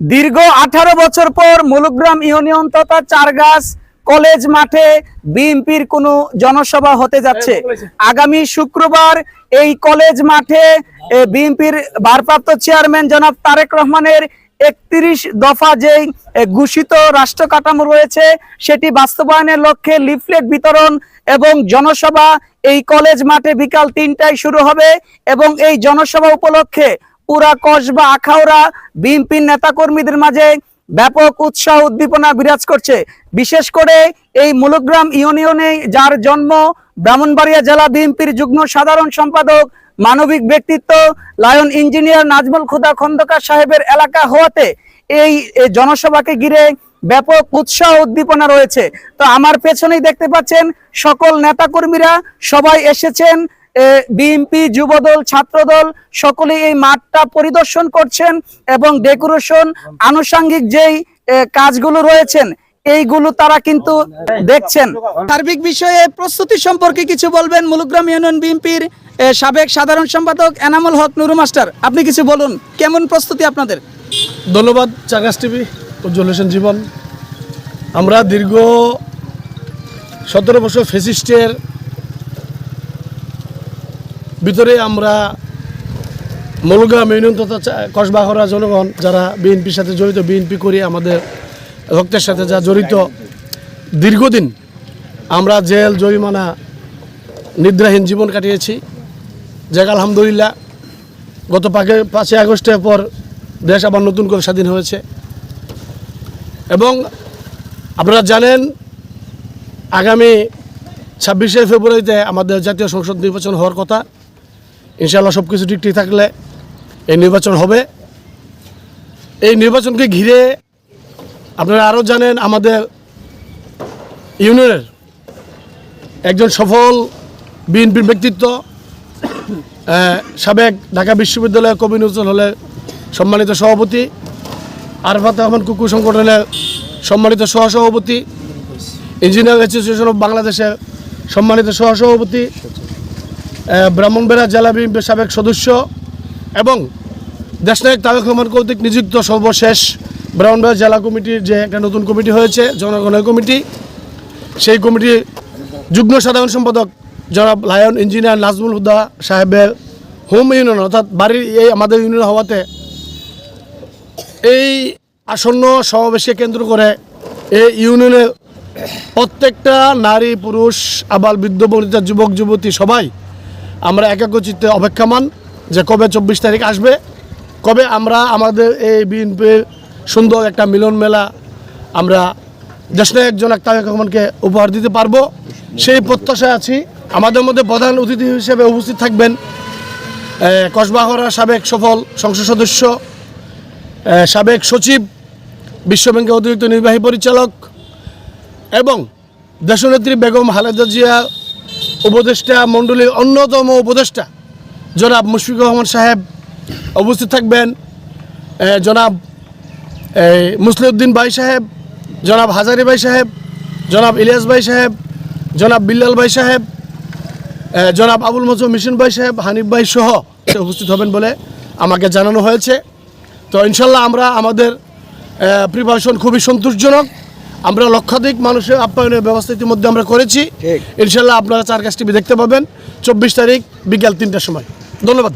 দীর্ঘ আঠারো বছর পর মুলুগ্রাম ইউনিয়ন তথা চারগাছ কলেজ মাঠে বিএনপির কোনো জনসভা হতে যাচ্ছে। আগামী শুক্রবার এই কলেজ মাঠে বিএনপির ভারপ্রাপ্ত চেয়ারম্যান জনাব তারেক রহমানের একত্রিশ দফা যেই ঘোষিত রাষ্ট্র কাঠামো রয়েছে সেটি বাস্তবায়নের লক্ষ্যে লিফলেট বিতরণ এবং জনসভা এই কলেজ মাঠে বিকাল তিনটায় শুরু হবে এবং এই জনসভা উপলক্ষে পুরা কসবা আখাউড়া বিএনপির নেতাকর্মীদের মাঝে ব্যাপক উৎসাহ উদ্দীপনা বিরাজ করছে। বিশেষ করে এই মুলগ্রাম ইউনিয়নে যার জন্ম ব্রাহ্মণবাড়িয়া জেলা বিএনপির যুগ্ম সাধারণ সম্পাদক মানবিক ব্যক্তিত্ব লায়ন ইঞ্জিনিয়ার নাজমুল খুদা খন্দকার সাহেবের এলাকা হওয়াতে এই জনসভাকে ঘিরে ব্যাপক উৎসাহ উদ্দীপনা রয়েছে। তো আমার পেছনেই দেখতে পাচ্ছেন সকল নেতাকর্মীরা সবাই এসেছেন বিএনপি যুবদল ছাত্রদল সকলে এই মাঠটা পরিদর্শন করছেন এবং ডেকোরেশন আনুষঙ্গিক যেই কাজগুলো রয়েছেন এইগুলো তারা কিন্তু দেখছেন। সার্বিক বিষয়ে প্রস্তুতি সম্পর্কে কিছু বলবেন মুলুগ্রাম ইউনিয়ন বিএনপির সাবেক সাধারণ সম্পাদক এনামুল হক নুরু মাস্টার। আপনি কিছু বলুন কেমন প্রস্তুতি আপনাদের? ধন্যবাদ চাকাস টিভি উজ্জ্বল হোসেন জীবন। আমরা দীর্ঘ সতেরো বছর ফেসিস্টের ভিতরে আমরা মলুগ্রাম ইউনিয়ন তথা কসবাহরা জনগণ যারা বিএনপির সাথে জড়িত, বিএনপি করি আমাদের রক্তের সাথে যা জড়িত, দীর্ঘদিন আমরা জেল, জরিমানা, নিদ্রাহীন জীবন কাটিয়েছি। যাক, আলহামদুলিল্লাহ, গত পাকে, পাঁচই আগস্টের পর দেশ আবার নতুন করে স্বাধীন হয়েছে। এবং আপনারা জানেন, আগামী ছাব্বিশে ফেব্রুয়ারিতে আমাদের জাতীয় সংসদ নির্বাচন হওয়ার কথা। ইনশাআল্লাহ সব কিছু ঠিক ঠিক থাকলে এই নির্বাচন হবে। এই নির্বাচনকে ঘিরে আপনারা আরও জানেন আমাদের ইউনিয়নের একজন সফল বিএনপির ব্যক্তিত্ব সাবেক ঢাকা বিশ্ববিদ্যালয়ের কবি নজরুল হলে সম্মানিত সভাপতি, আরফাত রহমান কুকু সংগঠনের সম্মানিত সহসভাপতি, ইঞ্জিনিয়ার অ্যাসোসিয়েশন অফ বাংলাদেশের সম্মানিত সহসভাপতি ব্রাহ্মণবেড়া জেলা বিএনপির সাবেক সদস্য এবং দেশনায়ক তারেক রহমান কর্তৃক নিযুক্ত সর্বশেষ ব্রাহ্মণবেড়া জেলা কমিটির যে একটা নতুন কমিটি হয়েছে, জনগণের কমিটি। সেই কমিটির যুগ্ম সাধারণ সম্পাদক জনাব লায়ন ইঞ্জিনিয়ার নাজমুল হুদা সাহেবের হোম ইউনিয়ন, অর্থাৎ বাড়ির এই আমাদের ইউনিয়ন হওয়াতে এই আসন্ন সমাবেশকে কেন্দ্র করে এই ইউনিয়নের প্রত্যেকটা নারী, পুরুষ আবার বৃদ্ধ, বনিতা, যুবক, যুবতী সবাই আমরা একাগ্রচিত্তে অপেক্ষামান যে কবে চব্বিশ তারিখ আসবে, কবে আমরা আমাদের এই বিএনপির সুন্দর একটা মিলন মেলা আমরা দেশনায়ক জনক তারেক রহমানকে উপহার দিতে পারব। সেই প্রত্যাশায় আছি। আমাদের মধ্যে প্রধান অতিথি হিসেবে উপস্থিত থাকবেন কসবাহরা সাবেক সফল সংসদ সদস্য সাবেক সচিব, বিশ্বব্যাংকের অতিরিক্ত নির্বাহী পরিচালক এবং দেশনেত্রী বেগম খালেদা জিয়া উপদেষ্টা মণ্ডলীর অন্যতম উপদেষ্টা, জনাব মুশফিকুর রহমান সাহেব উপস্থিত থাকবেন। জনাব মুসলিউদ্দিন ভাই সাহেব, জনাব হাজারি ভাই সাহেব, জনাব ইলিয়াস ভাই সাহেব, জনাব বিল্লাল ভাই সাহেব জনাব আবুল মজুম মিশন ভাই সাহেব, হানিফ ভাই সহ উপস্থিত হবেন বলে আমাকে জানানো হয়েছে। তো ইনশাল্লাহ আমরা আমাদের প্রিপারেশন খুবই সন্তোষজনক। আমরা লক্ষাধিক মানুষের আপ্যায়নের ব্যবস্থা ইতিমধ্যে আমরা করেছি। ইনশাল্লাহ আপনারা চার কাজ টিভি দেখতে পাবেন। চব্বিশ তারিখ বিকাল তিনটার সময়। ধন্যবাদ।